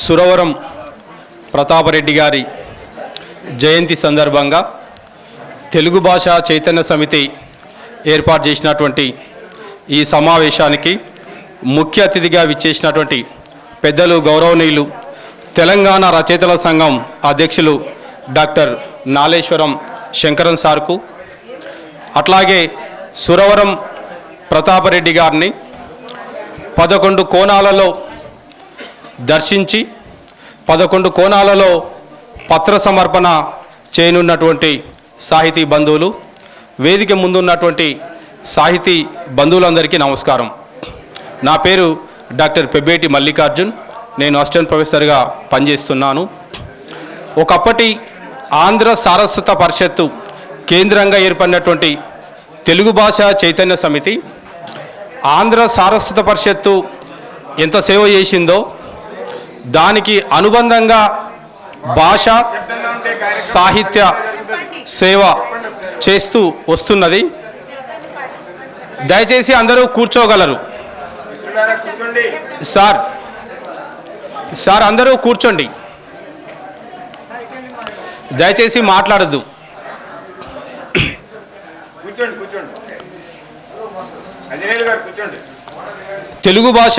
సురవరం ప్రతాపరెడ్డి గారి జయంతి సందర్భంగా తెలుగు భాష చైతన్య సమితి ఏర్పాటు చేసినటువంటి ఈ సమావేశానికి ముఖ్య అతిథిగా విచ్చేసినటువంటి పెద్దలు గౌరవనీయులు తెలంగాణ రచయితల సంఘం అధ్యక్షులు డాక్టర్ నాలేశ్వరం శంకరన్ సార్కు అట్లాగే సురవరం ప్రతాపరెడ్డి గారిని పదకొండు కోణాలలో దర్శించి పదకొండు కోణాలలో పత్ర సమర్పణ చేయనున్నటువంటి సాహితీ బంధువులు వేదిక ముందున్నటువంటి సాహితీ బంధువులందరికీ నమస్కారం. నా పేరు డాక్టర్ పెబ్బేటి మల్లికార్జున్. నేను అసిస్టెంట్ ప్రొఫెసర్గా పనిచేస్తున్నాను. ఒకప్పటి ఆంధ్ర సారస్వత పరిషత్తు కేంద్రంగా ఏర్పడినటువంటి తెలుగు భాష చైతన్య సమితి ఆంధ్ర సారస్వత పరిషత్తు ఎంత సేవ చేసిందో దానికి అనుబంధంగా భాష సాహిత్య సేవ చేస్తూ వస్తున్నది. దయచేసి అందరూ కూర్చోగలరు. సార్ సార్ అందరూ కూర్చోండి. దయచేసి మాట్లాడద్దు. తెలుగు భాష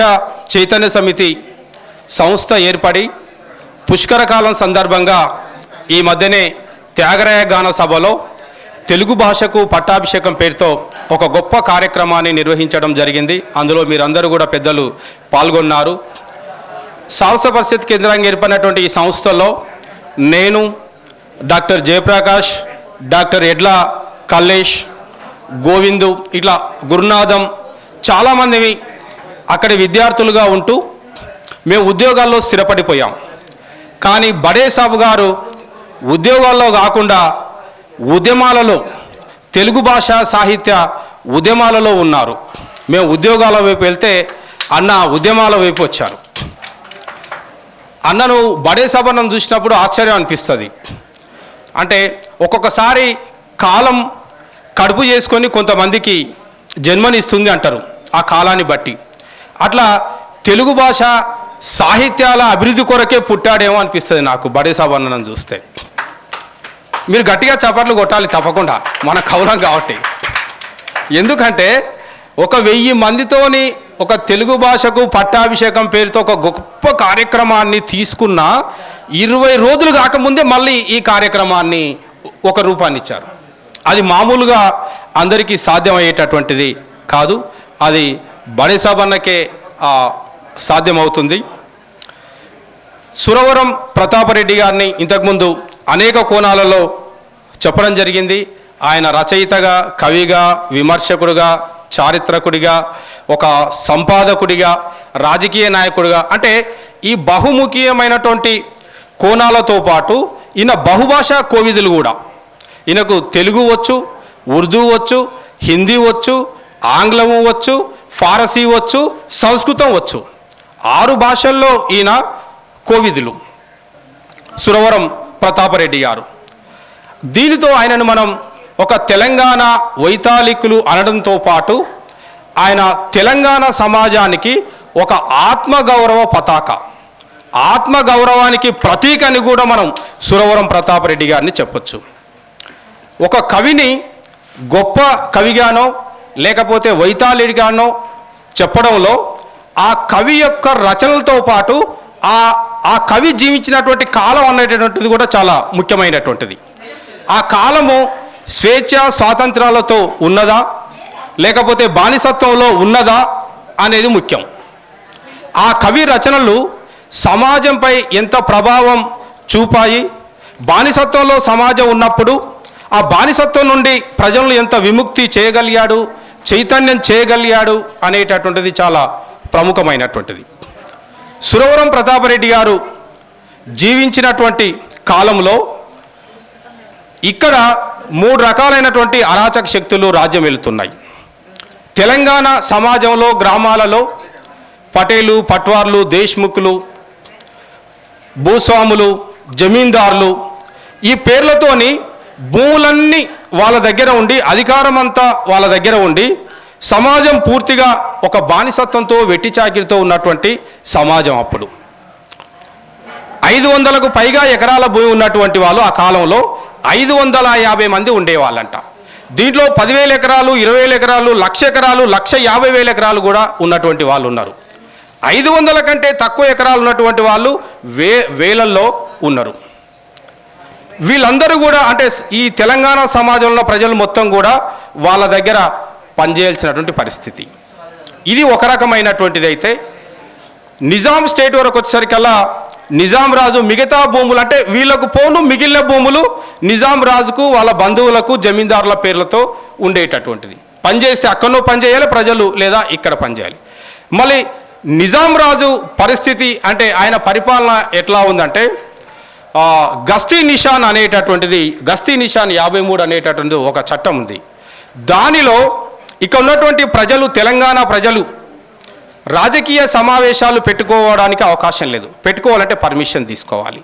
చైతన్య సమితి సంస్థ ఏర్పడి పుష్కరకాలం సందర్భంగా ఈ మధ్యనే త్యాగరాయ గాన సభలో తెలుగు భాషకు పట్టాభిషేకం పేరుతో ఒక గొప్ప కార్యక్రమాన్ని నిర్వహించడం జరిగింది. అందులో మీరందరూ కూడా పెద్దలు పాల్గొన్నారు. సాహస పరిషత్ కేంద్రంగా ఏర్పడినటువంటి ఈ సంస్థలో నేను డాక్టర్ జయప్రకాష్ డాక్టర్ ఎడ్ల కల్లేష్ గోవిందు ఇట్లా గురునాథం చాలామంది అక్కడి విద్యార్థులుగా ఉంటూ మేము ఉద్యోగాల్లో స్థిరపడిపోయాం. కానీ బడే సాబు గారు ఉద్యోగాల్లో కాకుండా ఉద్యమాలలో తెలుగు భాష సాహిత్య ఉద్యమాలలో ఉన్నారు. మేము ఉద్యోగాల వైపు వెళ్తే అన్న ఉద్యమాల వైపు వచ్చారు. అన్నను బడే సభను చూసినప్పుడు ఆశ్చర్యం అనిపిస్తుంది. అంటే ఒక్కొక్కసారి కాలం కడుపు చేసుకొని కొంతమందికి జన్మనిస్తుంది అంటారు ఆ కాలాన్ని బట్టి. అట్లా తెలుగు భాష సాహిత్యాల అభివృద్ధి కొరకే పుట్టాడేమో అనిపిస్తుంది నాకు బడే సభను చూస్తే. మీరు గట్టిగా చప్పట్లు కొట్టాలి తప్పకుండా మన కౌలం కాబట్టి. ఎందుకంటే ఒక వెయ్యి మందితోని ఒక తెలుగు భాషకు పట్టాభిషేకం పేరుతో ఒక గొప్ప కార్యక్రమాన్ని తీసుకున్న ఇరవై రోజులు కాకముందే మళ్ళీ ఈ కార్యక్రమాన్ని ఒక రూపాన్ని ఇచ్చారు. అది మామూలుగా అందరికీ సాధ్యమయ్యేటటువంటిది కాదు. అది బడే సాధ్యమవుతుంది. సురవరం ప్రతాపరెడ్డి గారిని ఇంతకుముందు అనేక కోణాలలో చెప్పడం జరిగింది. ఆయన రచయితగా కవిగా విమర్శకుడిగా చారిత్రకుడిగా ఒక సంపాదకుడిగా రాజకీయ నాయకుడిగా అంటే ఈ బహుముఖీయమైనటువంటి కోణాలతో పాటు ఈయన బహుభాషా కోవిదులు కూడా. ఈయనకు తెలుగు వచ్చు ఉర్దూ వచ్చు హిందీ వచ్చు ఆంగ్లము వచ్చు ఫారసీ వచ్చు సంస్కృతం వచ్చు. ఆరు భాషల్లో ఈయన కోవిదులు. సురవరం ప్రతాపరెడ్డి గారు. దీనితో ఆయనను మనం ఒక తెలంగాణ వైతాళికులు అనడంతో పాటు ఆయన తెలంగాణ సమాజానికి ఒక ఆత్మగౌరవ పతాక. ఆత్మగౌరవానికి ప్రతీక అని కూడా మనం సురవరం ప్రతాపరెడ్డి గారిని చెప్పొచ్చు. ఒక కవిని గొప్ప కవిగానో లేకపోతే వైతాళిగానో చెప్పడంలో ఆ కవి యొక్క రచనలతో పాటు ఆ ఆ కవి జీవించినటువంటి కాలం అనేటటువంటిది కూడా చాలా ముఖ్యమైనటువంటిది. ఆ కాలము స్వేచ్ఛ స్వాతంత్రాలతో ఉన్నదా? లేకపోతే బానిసత్వంలో ఉన్నదా అనేది ముఖ్యం. ఆ కవి రచనలు సమాజంపై ఎంత ప్రభావం చూపాయి? బానిసత్వంలో సమాజం ఉన్నప్పుడు ఆ బానిసత్వం నుండి ప్రజలను ఎంత విముక్తి చేయగలిగాడు? చైతన్యం చేయగలిగాడు అనేటటువంటిది చాలా ప్రముఖమైనటువంటిది. సురవరం ప్రతాపరెడ్డి గారు జీవించినటువంటి కాలంలో ఇక్కడ మూడు రకాలైనటువంటి అరాచక శక్తులు రాజ్యం వెళుతున్నాయి. తెలంగాణ సమాజంలో గ్రామాలలో పటేలు పట్వార్లు దేశ్ముఖులు భూస్వాములు జమీందారులు ఈ పేర్లతోని భూములన్నీ వాళ్ళ దగ్గర ఉండి అధికారమంతా వాళ్ళ దగ్గర ఉండి సమాజం పూర్తిగా ఒక బానిసత్వంతో వెట్టి చాకిరితో ఉన్నటువంటి సమాజం అప్పుడు. ఐదు వందలకు పైగా ఎకరాల భూమి ఉన్నటువంటి వాళ్ళు ఆ కాలంలో ఐదు వందల యాభై మంది ఉండేవాళ్ళంట. దీంట్లో పదివేల ఎకరాలు ఇరవై వేల ఎకరాలు లక్ష ఎకరాలు లక్ష యాభై వేల ఎకరాలు కూడా ఉన్నటువంటి వాళ్ళు ఉన్నారు. ఐదు వందల కంటే తక్కువ ఎకరాలు ఉన్నటువంటి వాళ్ళు వే వేలల్లో ఉన్నారు. వీళ్ళందరూ కూడా అంటే ఈ తెలంగాణ సమాజంలో ప్రజలు మొత్తం కూడా వాళ్ళ దగ్గర పనిచేయాల్సినటువంటి పరిస్థితి. ఇది ఒక రకమైనటువంటిది అయితే నిజాం స్టేట్ వరకు వచ్చేసరికల్లా నిజాం రాజు మిగతా భూములు అంటే వీళ్ళకు పోను మిగిలిన భూములు నిజాం రాజుకు వాళ్ళ బంధువులకు జమీందారుల పేర్లతో ఉండేటటువంటిది. పనిచేస్తే అక్కడనో పనిచేయాలి ప్రజలు లేదా ఇక్కడ పనిచేయాలి మళ్ళీ నిజాం రాజు పరిస్థితి అంటే ఆయన పరిపాలన ఎట్లా ఉందంటే గస్తీ నిషాన్ అనేటటువంటిది గస్తీ నిషాన్ యాభై మూడు అనేటటువంటిది ఒక చట్టం ఉంది. దానిలో ఇక్కడ ఉన్నటువంటి ప్రజలు తెలంగాణ ప్రజలు రాజకీయ సమావేశాలు పెట్టుకోవడానికి అవకాశం లేదు. పెట్టుకోవాలంటే పర్మిషన్ తీసుకోవాలి.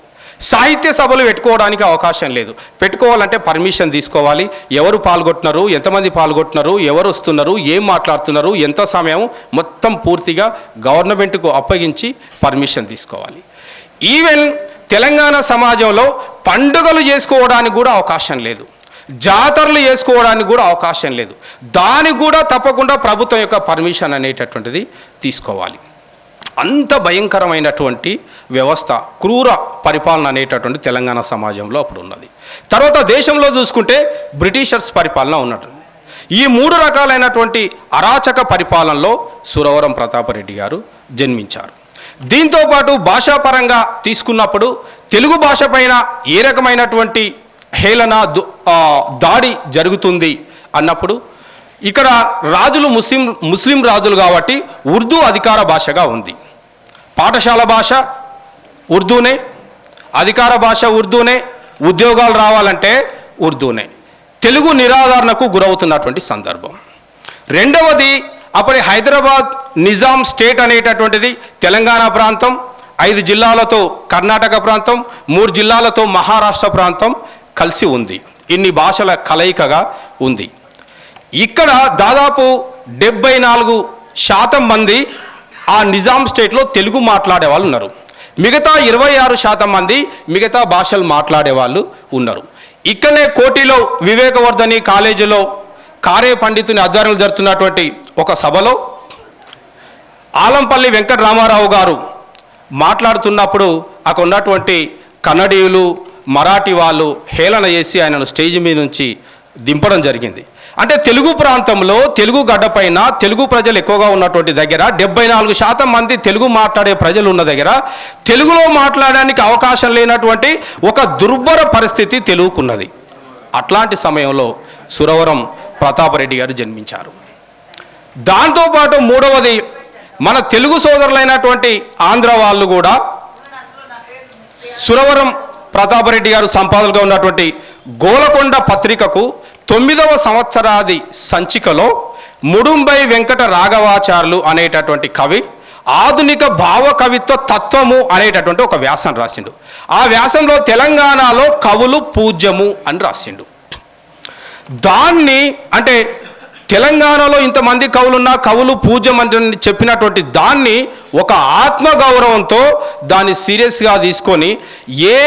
సాహిత్య సభలు పెట్టుకోవడానికి అవకాశం లేదు. పెట్టుకోవాలంటే పర్మిషన్ తీసుకోవాలి. ఎవరు పాల్గొంటున్నారు ఎంతమంది పాల్గొంటున్నారు ఎవరు వస్తున్నారు? ఏం మాట్లాడుతున్నారు? ఎంత సమయం? మొత్తం పూర్తిగా గవర్నమెంట్కు అప్పగించి పర్మిషన్ తీసుకోవాలి. ఈవెన్ తెలంగాణ సమాజంలో పండుగలు చేసుకోవడానికి కూడా అవకాశం లేదు. జాతరలు చేసుకోవడానికి కూడా అవకాశం లేదు. దానికి కూడా తప్పకుండా ప్రభుత్వం యొక్క పర్మిషన్ అనేటటువంటిది తీసుకోవాలి. అంత భయంకరమైనటువంటి వ్యవస్థ క్రూర పరిపాలన అనేటటువంటి తెలంగాణ సమాజంలో అప్పుడు ఉన్నది. తర్వాత దేశంలో చూసుకుంటే బ్రిటిషర్స్ పరిపాలన ఉన్నట్టు ఈ మూడు రకాలైనటువంటి అరాచక పరిపాలనలో సురవరం ప్రతాపరెడ్డి గారు జన్మించారు. దీంతోపాటు భాషాపరంగా తీసుకున్నప్పుడు తెలుగు భాష పైన ఏ రకమైనటువంటి హేళన దాడి జరుగుతుంది అన్నప్పుడు ఇక్కడ రాజులు ముస్లిం ముస్లిం రాజులు కాబట్టి ఉర్దూ అధికార భాషగా ఉంది. పాఠశాల భాష ఉర్దూనే అధికార భాష ఉర్దూనే ఉద్యోగాలు రావాలంటే ఉర్దూనే. తెలుగు నిరాదరణకు గురవుతున్నటువంటి సందర్భం. రెండవది అప్పటి హైదరాబాద్ నిజాం స్టేట్ అనేటటువంటిది తెలంగాణ ప్రాంతం ఐదు జిల్లాలతో కర్ణాటక ప్రాంతం మూడు జిల్లాలతో మహారాష్ట్ర ప్రాంతం కలిసి ఉంది. ఇన్ని భాషల కలయికగా ఉంది. ఇక్కడ దాదాపు డెబ్బై నాలుగు శాతం మంది ఆ నిజాం స్టేట్లో తెలుగు మాట్లాడే వాళ్ళు ఉన్నారు. మిగతా ఇరవై ఆరు శాతం మంది మిగతా భాషలు మాట్లాడే వాళ్ళు ఉన్నారు. ఇక్కడనే కోటిలో వివేకవర్ధని కాలేజీలో కారే పండితుని ఆధ్వర్యంలో జరుగుతున్నటువంటి ఒక సభలో ఆలంపల్లి వెంకటరామారావు గారు మాట్లాడుతున్నప్పుడు అక్కడ ఉన్నటువంటి కన్నడీయులు మరాఠీ వాళ్ళు హేళన చేసి ఆయనను స్టేజ్ మీద నుంచి దింపడం జరిగింది. అంటే తెలుగు ప్రాంతంలో తెలుగు గడ్డపైన తెలుగు ప్రజలు ఎక్కువగా ఉన్నటువంటి దగ్గర డెబ్బై నాలుగు శాతం మంది తెలుగు మాట్లాడే ప్రజలు ఉన్న దగ్గర తెలుగులో మాట్లాడడానికి అవకాశం లేనటువంటి ఒక దుర్భర పరిస్థితి తెలుగుకున్నది. అట్లాంటి సమయంలో సురవరం ప్రతాపరెడ్డి గారు జన్మించారు. దాంతోపాటు మూడవది మన తెలుగు సోదరులైనటువంటి ఆంధ్ర వాళ్ళు కూడా సురవరం ప్రతాపరెడ్డి గారు సంపాదకులుగా ఉన్నటువంటి గోలకొండ పత్రికకు తొమ్మిదవ సంవత్సరాది సంచికలో ముడుంబై వెంకట రాఘవాచార్యులు అనేటటువంటి కవి ఆధునిక భావ కవిత్వ తత్వము అనేటటువంటి ఒక వ్యాసం రాసిండు. ఆ వ్యాసంలో తెలంగాణలో కవులు పూజ్యము అని రాసిండు. దాన్ని అంటే తెలంగాణలో ఇంతమంది కవులున్న కవులు పూజ్యం చెప్పినటువంటి దాన్ని ఒక ఆత్మగౌరవంతో దాన్ని సీరియస్గా తీసుకొని ఏ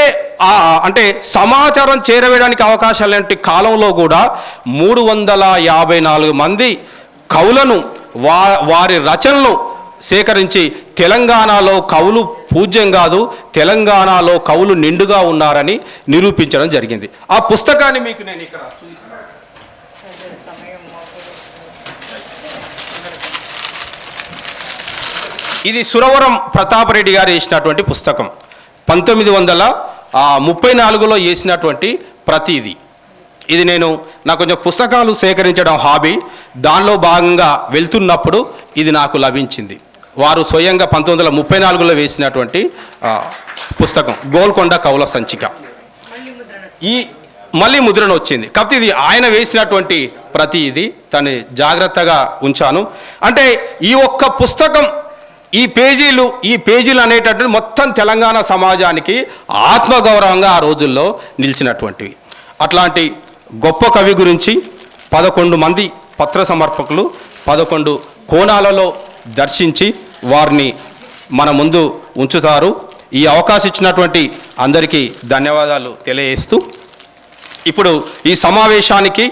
అంటే సమాచారం చేరవేయడానికి అవకాశం లేని కాలంలో కూడా మూడు వందల యాభై నాలుగు మంది కవులను వా వారి రచనలు సేకరించి తెలంగాణలో కవులు పూజ్యం కాదు తెలంగాణలో కవులు నిండుగా ఉన్నారని నిరూపించడం జరిగింది. ఆ పుస్తకాన్ని మీకు నేను ఇక్కడ చూపిస్తాను. ఇది సురవరం ప్రతాపరెడ్డి గారు వేసినటువంటి పుస్తకం. పంతొమ్మిది వందల ముప్పై నాలుగులో వేసినటువంటి ప్రతిది. ఇది నేను నాకు కొంచెం పుస్తకాలు సేకరించడం హాబీ. దానిలో భాగంగా వెళ్తున్నప్పుడు ఇది నాకు లభించింది. వారు స్వయంగా పంతొమ్మిది వందల ముప్పై నాలుగులో వేసినటువంటి పుస్తకం. గోల్కొండ కవుల సంచిక. ఈ మళ్ళీ ముద్రణ వచ్చింది. కాకపోతే ఇది ఆయన వేసినటువంటి ప్రతి ఇది తను జాగ్రత్తగా ఉంచాను. అంటే ఈ ఒక్క పుస్తకం ఈ పేజీలు ఈ పేజీలు అనేటటువంటి మొత్తం తెలంగాణ సమాజానికి ఆత్మగౌరవంగా ఆ రోజుల్లో నిలిచినటువంటివి. అట్లాంటి గొప్ప కవి గురించి పదకొండు మంది పత్ర సమర్పకులు పదకొండు కోణాలలో దర్శించి వారిని మన ముందు ఉంచుతారు. ఈ అవకాశం ఇచ్చినటువంటి అందరికీ ధన్యవాదాలు తెలియజేస్తూ ఇప్పుడు ఈ సమావేశానికి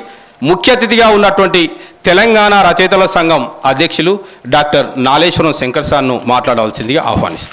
ముఖ్య అతిథిగా ఉన్నటువంటి తెలంగాణ రచయితల సంఘం అధ్యక్షులు డాక్టర్ నాలేశ్వరం శంకర్ సార్ను మాట్లాడవలసిందిగా ఆహ్వానిస్తున్నాను